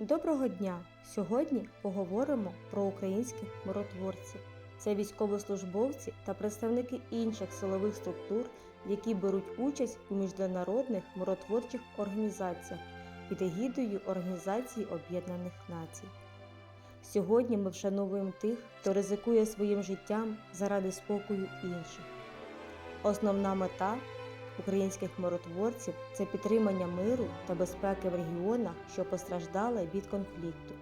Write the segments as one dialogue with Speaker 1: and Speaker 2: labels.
Speaker 1: Доброго дня! Сьогодні поговоримо про українських миротворців. Це військовослужбовці та представники інших силових структур, які беруть участь у міжнародних миротворчих організаціях під егідою Організації Об'єднаних Націй. Сьогодні ми вшановуємо тих, хто ризикує своїм життям заради спокою інших. Основна мета українських миротворців це підтримання миру та безпеки в регіонах, що постраждали від конфлікту.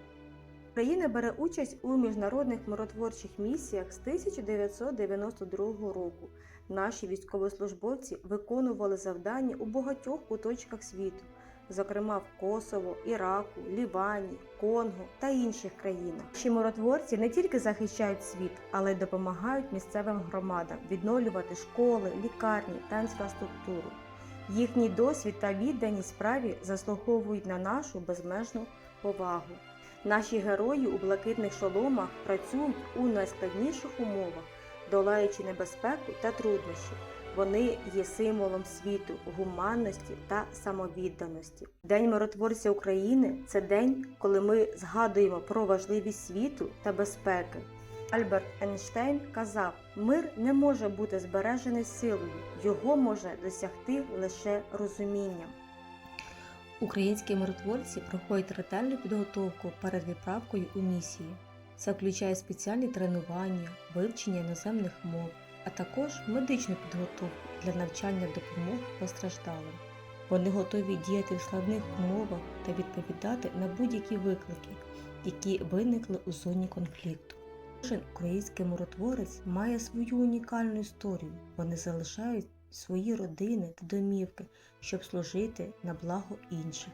Speaker 1: Україна бере участь у міжнародних миротворчих місіях з 1992 року. Наші військовослужбовці виконували завдання у багатьох куточках світу, зокрема в Косово, Іраку, Лівані, Конго та інших країнах. Наші миротворці не тільки захищають світ, але й допомагають місцевим громадам відновлювати школи, лікарні та інфраструктуру. Їхній досвід та відданість справі заслуговують на нашу безмежну повагу. Наші герої у блакитних шоломах працюють у найскладніших умовах, долаючи небезпеку та труднощі. Вони є символом світу, гуманності та самовідданості. День миротворця України це день, коли ми згадуємо про важливість світу та безпеки. Альберт Ейнштейн казав: мир не може бути збережений силою, його може досягти лише розумінням. Українські миротворці проходять ретельну підготовку перед відправкою у місії. Це включає спеціальні тренування, вивчення іноземних мов, а також медичну підготовку для навчання допомоги постраждалим. Вони готові діяти в складних умовах та відповідати на будь-які виклики, які виникли у зоні конфлікту. Кожен український миротворець має свою унікальну історію. Вони залишають свої родини та домівки, щоб служити на благо інших.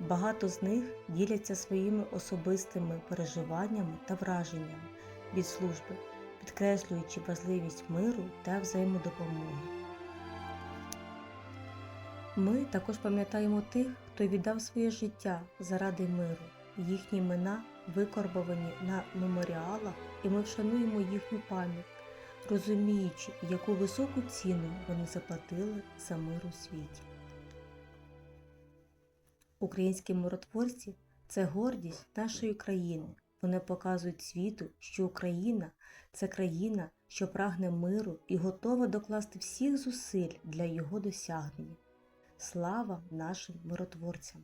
Speaker 1: Багато з них діляться своїми особистими переживаннями та враженнями від служби, підкреслюючи важливість миру та взаємодопомоги. Ми також пам'ятаємо тих, хто віддав своє життя заради миру. Їхні імена викорбовані на меморіалах, і ми вшануємо їхню пам'ять, розуміючи, яку високу ціну вони заплатили за мир у світі. Українські миротворці це гордість нашої країни. Вони показують світу, що Україна це країна, що прагне миру і готова докласти всіх зусиль для його досягнення. Слава нашим миротворцям!